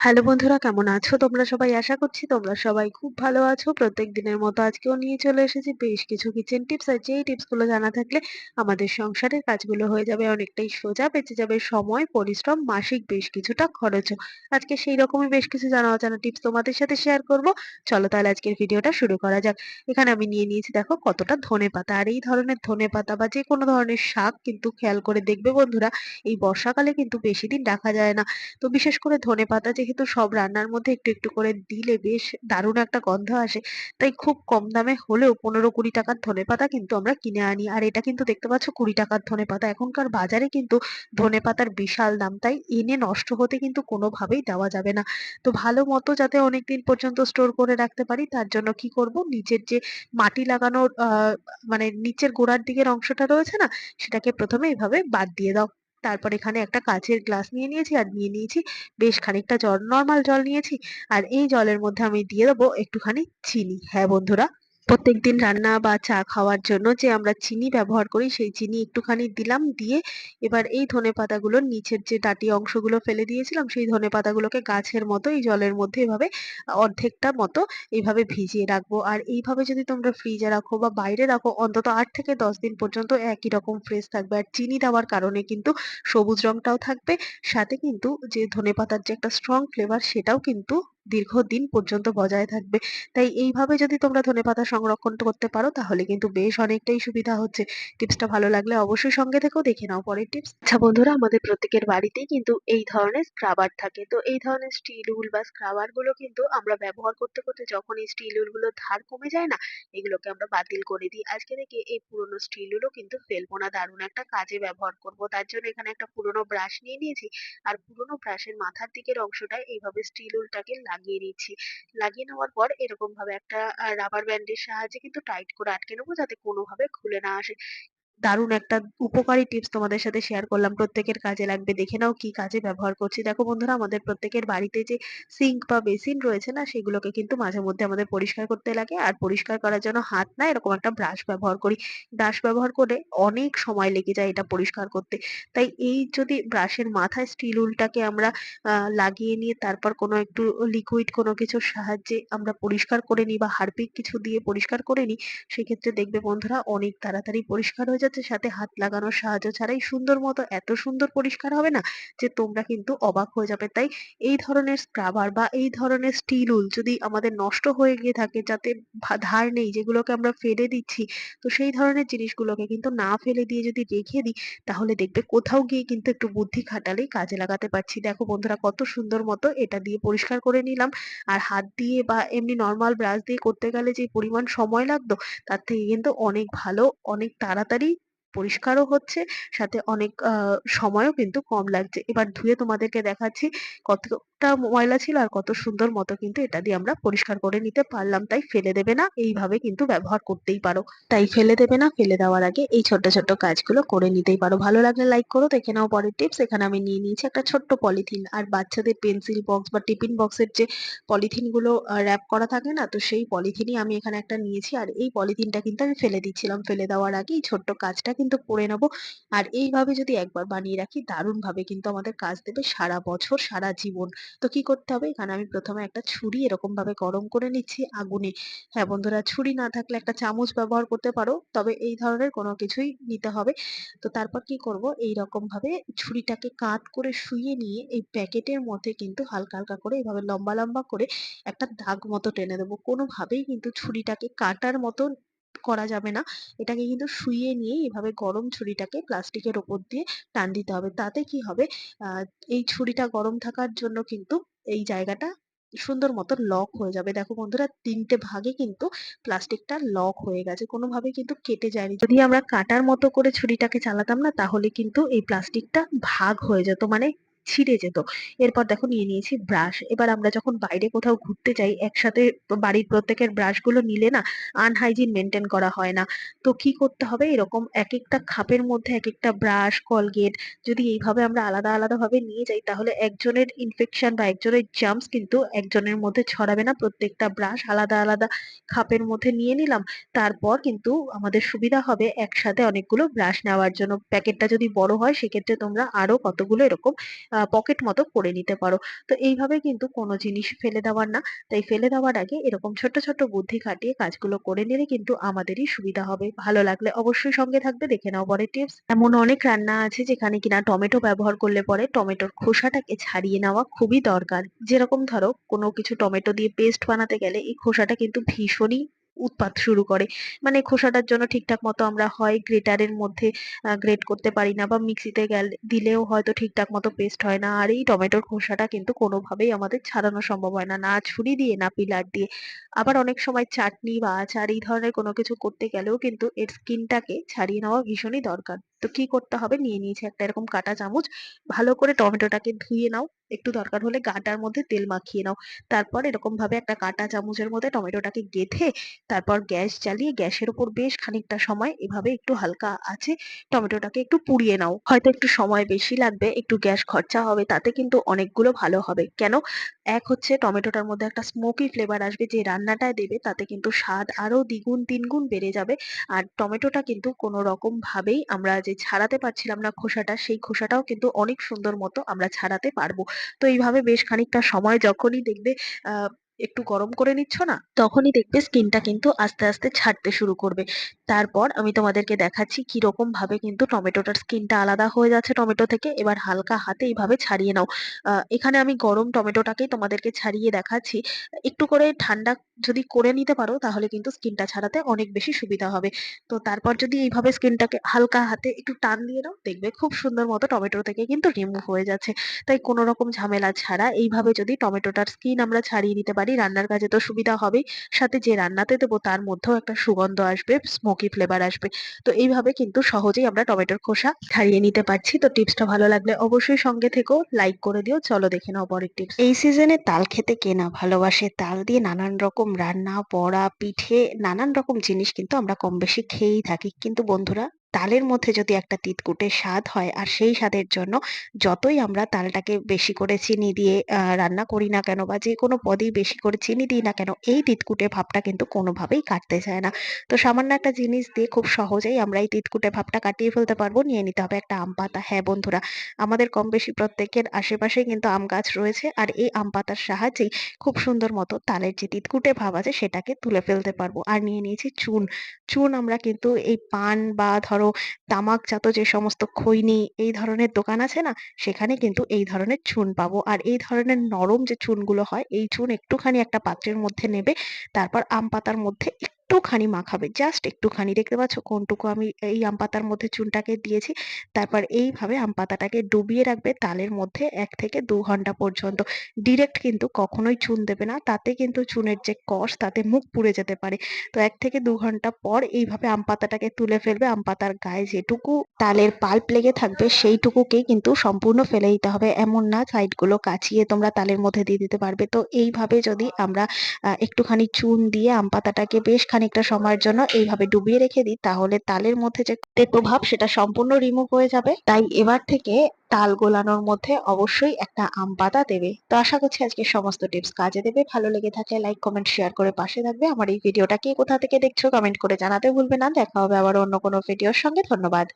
Hello বন্ধুরা কেমন আছো তোমরা সবাই? আশা করছি তোমরা সবাই খুব ভালো আছো। প্রত্যেক দিনের মতো আজকেও নিয়ে চলে এসেছি বেশ কিছু কিচেন টিপস। আর যেই টিপসগুলো জানা থাকলে আমাদের সংসারের কাজগুলো হয়ে যাবে অনেকটাই সোজা, বেঁচে যাবে সময়, পরিশ্রম, মাসিক বেশ কিছুটা খরচও। আজকে সেই রকমই বেশ কিছু জানা অজানা টিপস তোমাদের সাথে শেয়ার করব। চলো তাহলে আজকের ভিডিওটা শুরু করা যাক। এখানে আমি নিয়ে নিয়েছি দেখো কতটা ধনেপাতা। আর এই ধরনের ধনেপাতা বা যে কোনো ধরনের শাক কিন্তু খেয়াল করে দেখবে বন্ধুরা এই বর্ষাকালে কিন্তু বেশি দিন রাখা যায় না। তো বিশেষ করে ধনেপাতা যেহেতু সব রান্নার মধ্যে একটু একটু করে দিলে বেশ দারুণ একটা গন্ধ আসে, তাই খুব কম দামে হলেও পনেরো কুড়ি টাকার ধনেপাতা কিন্তু আমরা কিনে আনি। আর এটা কিন্তু দেখতে পাচ্ছ কুড়ি টাকার ধনেপাতা এখনকার বাজারে কিন্তু ধনেপাতার বিশাল দাম, তাই এনে নষ্ট হতে কিন্তু কোনোভাবেই দেওয়া যাবে না। তো ভালো মতো যাতে অনেকদিন পর্যন্ত স্টোর করে রাখতে পারি, তার জন্য কি করব? নিচের যে মাটি লাগানোর মানে নিচের গোড়ার দিকের অংশটা রয়েছে না, সেটাকে প্রথমে এভাবে বাদ দিয়ে দাও। তারপর এখানে একটা কাঁচের গ্লাস নিয়ে নিয়েছি আর নিয়ে নিয়েছি বেশ খানিকটা জল, নর্মাল জল নিয়েছি। আর এই জলের মধ্যে আমি দিয়ে দেবো একটুখানি চিনি। হ্যাঁ বন্ধুরা প্রত্যেকদিন রান্না বা চা খাওয়ার জন্য যে আমরা চিনি ব্যবহার করি, সেই চিনি একটুখানি দিলাম, দিয়ে এবার এই ধনে ধনেপাতাগুলোর নিচের যে ডাঁটি অংশগুলো ফেলে দিয়েছিলাম, সেই ধনে ধনেপাতাগুলোকে গাছের মতো, এই জলের মধ্যে এভাবে অর্ধেকটা মতো এইভাবে ভিজিয়ে রাখব। আর এইভাবে যদি তোমরা ফ্রিজে রাখো বা বাইরে রাখো, অন্তত আট থেকে দশ দিন পর্যন্ত একই রকম ফ্রেশ থাকবে। আর চিনি দেওয়ার কারণে কিন্তু সবুজ রংটাও থাকবে, সাথে কিন্তু যে ধনেপাতার যে একটা স্ট্রং ফ্লেভার সেটাও কিন্তু দীর্ঘদিন পর্যন্ত বজায় থাকবে। তাই এইভাবে যদি তোমরা ধনেপাতা সংরক্ষণ করতে পারো, তাহলে কিন্তু বেশ অনেকটাই সুবিধা হচ্ছে। টিপসটা ভালো লাগলে অবশ্যই সঙ্গে থেকেও দেখে নাও পরের টিপস। আচ্ছা বন্ধুরা, আমাদের প্রত্যেকের বাড়িতেই কিন্তু এই ধরনের স্ক্রাবার থাকে। তো এই ধরনের স্টিল উল বা স্ক্রাবারগুলো কিন্তু আমরা ব্যবহার করতে করতে যখন এই স্টিল উলগুলোর ধার কমে যায় না, এগুলোকে আমরা বাতিল করে দিই। আজকে থেকে এই পুরোনো স্টিল উলও কিন্তু ফেলব না, দারুণ একটা কাজে ব্যবহার করব। তার জন্য এখানে একটা পুরোনো ব্রাশ নিয়ে নিয়েছি। আর পুরোনো ব্রাশের মাথার দিকের অংশটায় এইভাবে স্টিল উলটাকে লাগিয়ে নিচ্ছি লাগিয়ে নেওয়ার পর এরকম ভাবে একটা রাবার ব্যান্ডের সাহায্যে কিন্তু টাইট করে আটকে নেব যাতে কোনোভাবে খুলে না আসে। দারুণ একটা উপকারী টিপস তোমাদের সাথে শেয়ার করলাম। প্রত্যেকের কাজে লাগবে। দেখে নাও কি কাজে ব্যবহার করছি। দেখো বন্ধুরা, আমাদের প্রত্যেকের বাড়িতে যে সিঙ্ক বা বেসিন রয়েছে না, সেগুলোকে কিন্তু মাঝে মধ্যে আমাদের পরিষ্কার করতে লাগে। আর পরিষ্কার করার জন্য হাত না এরকম একটা ব্রাশ ব্যবহার করি। ব্রাশ ব্যবহার করে অনেক সময় লেগে যায় এটা পরিষ্কার করতে। তাই এই যদি ব্রাশের মাথায় স্টিল উলটাকে আমরা লাগিয়ে নিয়ে তারপর কোনো একটু লিকুইড কোনো কিছুর সাহায্যে আমরা পরিষ্কার করে নিই বা হারপিক কিছু দিয়ে পরিষ্কার করে নিই, সেক্ষেত্রে দেখবে বন্ধুরা অনেক তাড়াতাড়ি পরিষ্কার হয়ে যাচ্ছে সাথে হাত লাগানোর সাহায্য ছাড়াই সুন্দর মতো এত সুন্দর পরিষ্কার হবে না যে তোমরা কিন্তু অবাক হয়ে যাবে। তাই এই ধরনের স্ক্রাবার বা এই ধরনের স্টিল উল যদি আমাদের নষ্ট হয়ে গিয়ে থাকে, যাতে ধার নেই, যেগুলোকে আমরা ফেলে দিচ্ছি, তো সেই ধরনের জিনিসগুলোকে কিন্তু না ফেলে দিয়ে যদি রেখে দিই, তাহলে দেখবে কোথাও গিয়ে কিন্তু একটু বুদ্ধি খাটালেই কাজে লাগাতে পারছি। দেখো বন্ধুরা কত সুন্দর মতো এটা দিয়ে পরিষ্কার করে নিলাম। আর হাত দিয়ে বা এমনি নর্মাল ব্রাশ দিয়ে করতে গেলে যে পরিমাণ সময় লাগতো, তার থেকে কিন্তু অনেক ভালো, অনেক তাড়াতাড়ি পরিষ্কারও হচ্ছে সাথে অনেক সময়ও কিন্তু কম লাগছে। এবার ধুয়ে তোমাদেরকে দেখাচ্ছি কতটা ময়লা ছিল আর কত সুন্দর মতো কিন্তু এটা দিয়ে আমরা পরিষ্কার করে নিতে পারলাম। তাই ফেলে দেবে না, এইভাবে কিন্তু ব্যবহার করতেই পারো। তাই ফেলে দেবে না, ফেলে দেওয়ার আগে এই ছোট্ট, ছোট্ট কাজগুলো করে নিতেই পারো। ভালো লাগলে লাইক করো। দেখে নাও পরের টিপস। এখানে আমি নিয়ে নিয়েছি একটা ছোট্ট পলিথিন আর বাচ্চাদের পেন্সিল বক্স বা টিফিন বক্সের যে পলিথিনগুলো র‍্যাপ করা থাকে না? তো সেই পলিথিনই আমি এখানে একটা নিয়েছি আর এই পলিথিনটা কিন্তু আমি ফেলে দিচ্ছিলাম। ফেলে দেওয়ার আগে এই ছোট্ট কাজটা কিন্তু করে নেব আর এইভাবে যদি একবার বানিয়ে রাখি দারুণভাবে কিন্তু আমাদের কাজ দেবে সারা বছর, সারা জীবন। তো কি করতে হবে? এখানে আমি প্রথমে একটা ছুরি এরকম ভাবে গরম করে নিচ্ছি আগুনে। হ্যাঁ বন্ধুরা ছুরি না থাকলে একটা চামচ ব্যবহার করতে পারো। তবে এই ধরনের কোনো কিছুই নিতে হবে। তো তারপর কি করব? এইরকম ভাবে ছুরিটাকে কাত করে শুইয়ে নিয়ে এই প্যাকেটের মধ্যে কিন্তু হালকা, হালকা করে এভাবে লম্বা, লম্বা করে একটা দাগ মতো টেনে দেবো। কোনোভাবেই কিন্তু ছুরিটাকে কাটার মতন করা যাবে না। এটাকে কিন্তু শুইয়ে নিয়ে এভাবে গরম ছুরিটাকে প্লাস্টিকের ওপর দিয়ে টান দিতে হবে। তাতে কি হবে? এই ছুরিটা গরম থাকার জন্য কিন্তু এই জায়গাটা সুন্দর মতো লক হয়ে যাবে। দেখো বন্ধুরা, তিনটে ভাগে কিন্তু প্লাস্টিকটা লক হয়ে গেছে। কোনোভাবেই কিন্তু কেটে যায়নি। যদি আমরা কাটার মতো করে ছুরিটাকে চালাতাম না, তাহলে কিন্তু এই প্লাস্টিকটা ভাগ হয়ে যেত। মানে ছিঁড়ে যেত। এরপর দেখো নিয়ে নিয়েছি ব্রাশ। এবার আমরা যখন বাইরে কোথাও ঘুরতে যাই একসাথে বাড়ির প্রত্যেকের ব্রাশগুলো নিলে না আনহাইজিন মেনটেন করা হয় না। তো কি করতে হবে? এরকম এক একটা খাপের মধ্যে এক একটা ব্রাশ, কলগেট যদি এইভাবে আমরা আলাদা, আলাদা ভাবে নিয়ে যাই তাহলে একজনের ইনফেকশন বা একজনের জার্মস কিন্তু একজনের মধ্যে ছড়াবে না। প্রত্যেকটা ব্রাশ আলাদা, আলাদা খাপের মধ্যে নিয়ে নিলাম। তারপর কিন্তু আমাদের সুবিধা হবে একসাথে অনেকগুলো ব্রাশ নেওয়ার জন্য। প্যাকেটটা যদি বড় হয় সেক্ষেত্রে তোমরা আরও কতগুলো এরকম পকেট মতো করে নিতে পারো। তো এইভাবে কিন্তু কোনো জিনিস ফেলে দেওয়ার না। তাই ফেলে দেওয়ার আগে এরকম ছোট্ট ছোট্ট বুদ্ধি খাটিয়ে কাজগুলো করে নিলে কিন্তু আমাদেরই সুবিধা হবে। ভালো লাগলে অবশ্যই সঙ্গে থাকবে। দেখে নাও পরে টিপস এমন অনেক রান্না আছে যেখানে কিনা টমেটো ব্যবহার করলে পরে টমেটোর খোসাটাকে ছাড়িয়ে নেওয়া খুবই দরকার। যেরকম ধরো কোনো কিছু টমেটো দিয়ে পেস্ট বানাতে গেলে এই খোসাটা কিন্তু ভীষণই উৎপাত শুরু করে। মানে খোসাটার জন্য ঠিকঠাক মতো আমরা হয় গ্রেটারের মধ্যে গ্রেট করতে পারি না বা মিক্সিতে গেলে, দিলেও হয়তো ঠিকঠাক মতো পেস্ট হয় না। আর এই টমেটোর খোসাটা কিন্তু কোনোভাবেই আমাদের ছাড়ানো সম্ভব হয় না। না ছুরি দিয়ে না পিলার দিয়ে। আবার অনেক সময় চাটনি বা আচার এই ধরনের কোনো কিছু করতে গেলেও কিন্তু এর স্কিনটাকে ছাড়িয়ে নেওয়া ভীষণই দরকার। তো কি করতে হবে? নিয়ে নিয়েছি একটা এরকম কাটা চামচ। ভালো করে টমেটোটাকে ধুয়ে নাও। একটু দরকার হলে গাটার মধ্যে তেল মাখিয়ে নাও। তারপর এরকম ভাবে একটা কাঁটা চামচের মধ্যে টমেটোটাকে গেথে, তারপর গ্যাস জ্বালিয়ে, গ্যাসের উপর বেশ খানিকটা সময়, এভাবে একটু হালকা আছে, টমেটোটাকে একটু পুড়িয়ে নাও। হয়তো একটু সময় বেশি লাগবে, একটু গ্যাস খরচা হবে, তাতে কিন্তু অনেকগুলো ভালো হবে। কেন? এক হচ্ছে টমেটোটার মধ্যে একটা স্মোকি ফ্লেভার আসবে, যে রান্নাটায় দেবে, তাতে কিন্তু স্বাদ আরও দ্বিগুণ তিনগুণ বেড়ে যাবে। আর টমেটোটা কিন্তু কোনো রকম ভাবেই আমরা যে ছাড়াতে পারছিলাম না খোসাটা, সেই খোসাটাও কিন্তু অনেক সুন্দর মতো আমরা ছাড়াতে পারব। তো এইভাবে বেশ খানিকটা সময় যখনই দেখবে, আহ একটু গরম করে নিচ্ছ না? তখনই দেখবে স্কিনটা কিন্তু আস্তে আস্তে ছাড়তে শুরু করবে। তারপর আমি তোমাদেরকে দেখাচ্ছি কীরকম ভাবে কিন্তু টমেটোটার স্কিনটা আলাদা হয়ে যাচ্ছে টমেটো থেকে। এবার হালকা হাতে এইভাবে ছাড়িয়ে নাও। এখানে আমি গরম টমেটোটাকেই তোমাদেরকে ছাড়িয়ে দেখাচ্ছি। একটু করে ঠান্ডা যদি করে নিতে পারো, তাহলে কিন্তু স্কিনটা ছাড়াতে অনেক বেশি সুবিধা হবে। তো তারপর যদি এইভাবে স্কিনটাকে হালকা হাতে একটু টান দিয়ে নাও, দেখবে খুব সুন্দর মতো টমেটো থেকে কিন্তু রিমুভ হয়ে যাচ্ছে। তাই কোনো রকম ঝামেলা ছাড়া এইভাবে যদি টমেটোটার স্কিন আমরা ছাড়িয়ে নিতে পারি রান্নার কাজে তো সুবিধা হবেই। সাথে যে রান্নাতে দেবো তার মধ্যেও একটা সুগন্ধ আসবে স্মোকি ফ্লেভার আসবে। তো এইভাবে কিন্তু সহজেই আমরা টমেটোর খোসা ছাড়িয়ে নিতে পারছি। তো টিপসটা ভালো লাগলে অবশ্যই সঙ্গে থেকেও লাইক করে দিও। চলো দেখে নাও পরের টিপস। এই সিজনে তাল খেতে কে না ভালোবাসে? তাল দিয়ে নানান রকম রান্না, বড়া, পিঠে, নানান রকম জিনিস কিন্তু আমরা কম বেশি খেয়েই থাকি। কিন্তু বন্ধুরা তালের মধ্যে যদি একটা তিতকুটে স্বাদ হয়, আর সেই স্বাদের জন্য যতই আমরা তালটাকে বেশি করে চিনি দিয়ে রান্না করি না কেন বা যে কোনো পদেই বেশি করে চিনি দিই না কেন, এই তিতকুটে ভাবটা কিন্তু কোনোভাবেই কাটতে চায় না। তো সামান্য একটা জিনিস দিয়ে খুব সহজেই আমরা এই তিতকুটে ভাবটা কাটিয়ে ফেলতে পারব, নিয়ে নিতে হবে একটা আম পাতা। হ্যাঁ বন্ধুরা, আমাদের কম বেশি প্রত্যেকের আশেপাশেই কিন্তু আম গাছ রয়েছে, আর এই আম পাতার সাহায্যেই খুব সুন্দর মতো তালের যে তিতকুটে ভাব আছে, সেটাকে তুলে ফেলতে পারব। আর নিয়ে নিয়েছি চুন। চুন আমরা কিন্তু এই পান বা ধরো তামাকজাত যে সমস্ত খৈনি এই ধরনের দোকান আছে না সেখানে কিন্তু এই ধরনের চুন পাবো। আর এই ধরনের নরম যে চুনগুলো হয় এই চুন একটুখানি একটা পাত্রের মধ্যে নেবে তারপর আম পাতার মধ্যে একটুখানি মাখাবে। জাস্ট একটুখানি। দেখতে পাচ্ছ কোনটুকু আমি এই আম পাতার মধ্যে চুনটাকে দিয়েছি। তারপর এইভাবে আম পাতাটাকে ডুবিয়ে রাখবে তালের মধ্যে এক থেকে দু ঘণ্টা পর্যন্ত। ডিরেক্ট কিন্তু কখনোই চুন দেবে না। তাতে কিন্তু চুনের যে কষ, তাতে মুখ পুড়ে যেতে পারে। তো এক থেকে দু ঘণ্টা পর এইভাবে আম পাতাটাকে তুলে ফেলবে। আম পাতার গায়ে যেটুকু তালের পাল্প লেগে থাকবে সেইটুকুকেই কিন্তু সম্পূর্ণ ফেলে দিতে হবে। এমন না সাইডগুলো কাচিয়ে তোমরা তালের মধ্যে দিয়ে দিতে পারবে। তো এইভাবে যদি আমরা একটুখানি চুন দিয়ে আম পাতাটাকে বেশ খানিকটা সময়ের জন্য এইভাবে ডুবিয়ে রেখে দিই, তাহলে তালের মধ্যে যে তেতো ভাব সেটা সম্পূর্ণ রিমুভ হয়ে যাবে। তাই এবার থেকে তাল গোলানোর মধ্যে অবশ্যই একটা আম পাতা দেবে। তো আশা করছি আজকে সমস্ত টিপস কাজে দেবে। ভালো লেগে থাকলে লাইক কমেন্ট শেয়ার করে পাশে থাকবে। আমার এই ভিডিওটা কে কোথা থেকে দেখছ কমেন্ট করে জানাতে ভুলবে না। দেখা হবে আবার অন্য কোনো ভিডিওর সঙ্গে। ধন্যবাদ।